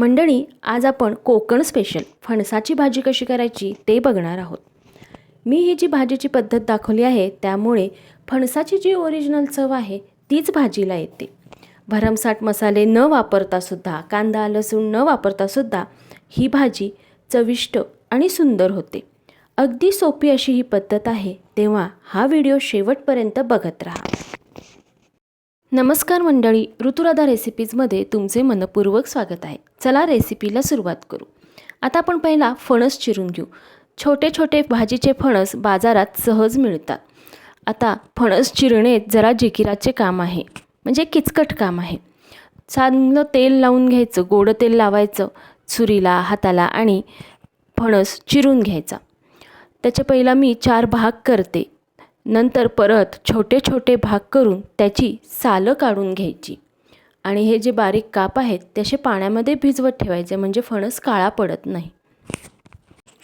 मंडळी आज आपण कोकण स्पेशल फणसाची भाजी कशी करायची ते बघणार आहोत. मी ही जी भाजीची पद्धत दाखवली आहे त्यामुळे फणसाची जी ओरिजिनल चव आहे तीच भाजीला येते. भरमसाट मसाले न वापरतासुद्धा कांदा लसूण न वापरतासुद्धा ही भाजी चविष्ट आणि सुंदर होते. अगदी सोपी अशी ही पद्धत आहे तेव्हा हा व्हिडिओ शेवटपर्यंत बघत राहा. नमस्कार मंडळी ऋतुराधा रेसिपीजमध्ये तुमचे मनपूर्वक स्वागत आहे. चला रेसिपीला सुरुवात करू. आता आपण पहिला फणस चिरून घेऊ. छोटे छोटे भाजीचे फणस बाजारात सहज मिळतात. आता फणस चिरणे जरा जिकिराचे काम आहे. म्हणजे किचकट काम आहे. चांगलं तेल लावून घ्यायचं गोडं तेल लावायचं चुरीला हाताला आणि फणस चिरून घ्यायचा. त्याचे पहिला मी चार भाग करते. नंतर परत छोटे छोटे भाग करून त्याची सालं काढून घ्यायची. आणि हे जे बारीक काप आहेत त्याचे पाण्यामध्ये भिजवत ठेवायचे म्हणजे फणस काळा पडत नाही.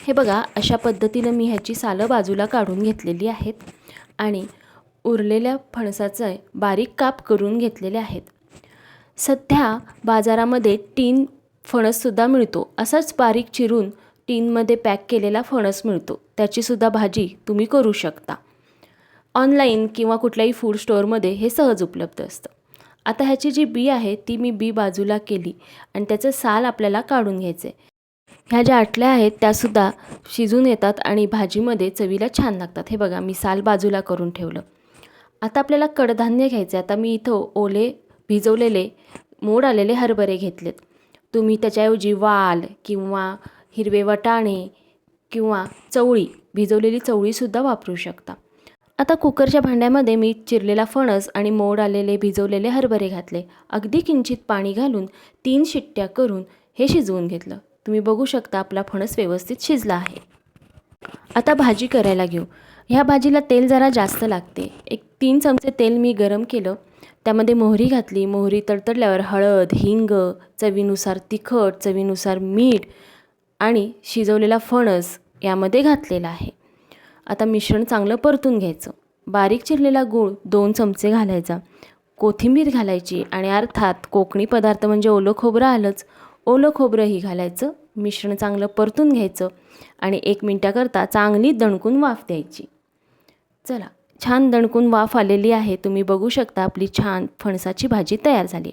हे बघा अशा पद्धतीनं मी ह्याची सालं बाजूला काढून घेतलेली आहेत आणि उरलेल्या फणसाचे बारीक काप करून घेतलेले आहेत. सध्या बाजारामध्ये टीन फणससुद्धा मिळतो. असाच बारीक चिरून टीनमध्ये पॅक केलेला फणस मिळतो. त्याचीसुद्धा भाजी तुम्ही करू शकता. ऑनलाईन किंवा कुठल्याही फूड स्टोअरमध्ये हे सहज उपलब्ध असतं. आता ह्याची जी बी आहे ती मी बी बाजूला केली आणि त्याचं साल आपल्याला काढून घ्यायचं आहे ह्या ज्या आटल्या आहेत त्यासुद्धा शिजून येतात आणि भाजीमध्ये चवीला छान लागतात. हे बघा मी साल बाजूला करून ठेवलं. आता आपल्याला कडधान्य घ्यायचे आता मी इथं ओले भिजवलेले मोड आलेले हरभरे घेतलेत. तुम्ही त्याच्याऐवजी वाल किंवा हिरवे वटाणे किंवा चवळी भिजवलेली चवळीसुद्धा वापरू शकता. आता कुकरच्या भांड्यामध्ये मी चिरलेला फणस आणि मोड आलेले भिजवलेले हरभरे घातले. अगदी किंचित पाणी घालून तीन शिट्ट्या करून हे शिजवून घेतलं. तुम्ही बघू शकता आपला फणस व्यवस्थित शिजला आहे. आता भाजी करायला घेऊ. ह्या भाजीला तेल जरा जास्त लागते. एक तीन चमचे तेल मी गरम केलं. त्यामध्ये मोहरी घातली. मोहरी तडतडल्यावर हळद हिंग चवीनुसार तिखट चवीनुसार मीठ आणि शिजवलेला फणस यामध्ये घातलेला आहे. आता मिश्रण चांगलं परतून घ्यायचं. बारीक चिरलेला गूळ दोन चमचे घालायचा. कोथिंबीर घालायची आणि अर्थात कोकणी पदार्थ म्हणजे ओलं खोबरं आलंच. ओलं खोबरंही घालायचं. मिश्रण चांगलं परतून घ्यायचं आणि एक मिनटाकरता चांगली दणकून वाफ द्यायची. चला छान दणकून वाफ आलेली आहे. तुम्ही बघू शकता आपली छान फणसाची भाजी तयार झाली.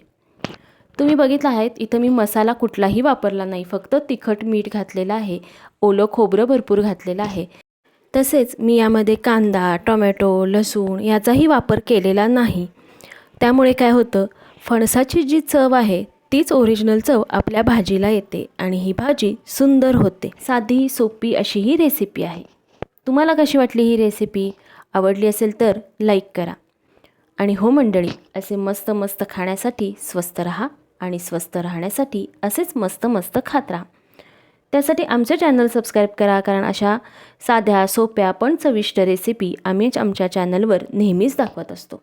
तुम्ही बघितलं आहेत इथं मी मसाला कुठलाही वापरला नाही. फक्त तिखट मीठ घातलेलं आहे. ओलं खोबरं भरपूर घातलेलं आहे. तसेच मी यामध्ये कांदा टोमॅटो लसूण याचाही वापर केलेला नाही. त्यामुळे काय होतं फणसाची जी चव आहे तीच ओरिजिनल चव आपल्या भाजीला येते आणि ही भाजी सुंदर होते. साधी सोपी अशी ही रेसिपी आहे. तुम्हाला कशी वाटली ही रेसिपी आवडली असेल तर लाईक करा. आणि हो मंडळी असे मस्त मस्त खाण्यासाठी स्वस्त रहा आणि स्वस्त राहण्यासाठी असेच मस्त मस्त खात राहा. त्यासाठी आमचं चॅनल सबस्क्राईब करा कारण अशा साध्या सोप्या पण चविष्ट रेसिपी आम्हीच आमच्या चॅनलवर नेहमीच दाखवत असतो.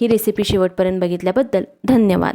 ही रेसिपी शेवटपर्यंत बघितल्याबद्दल धन्यवाद.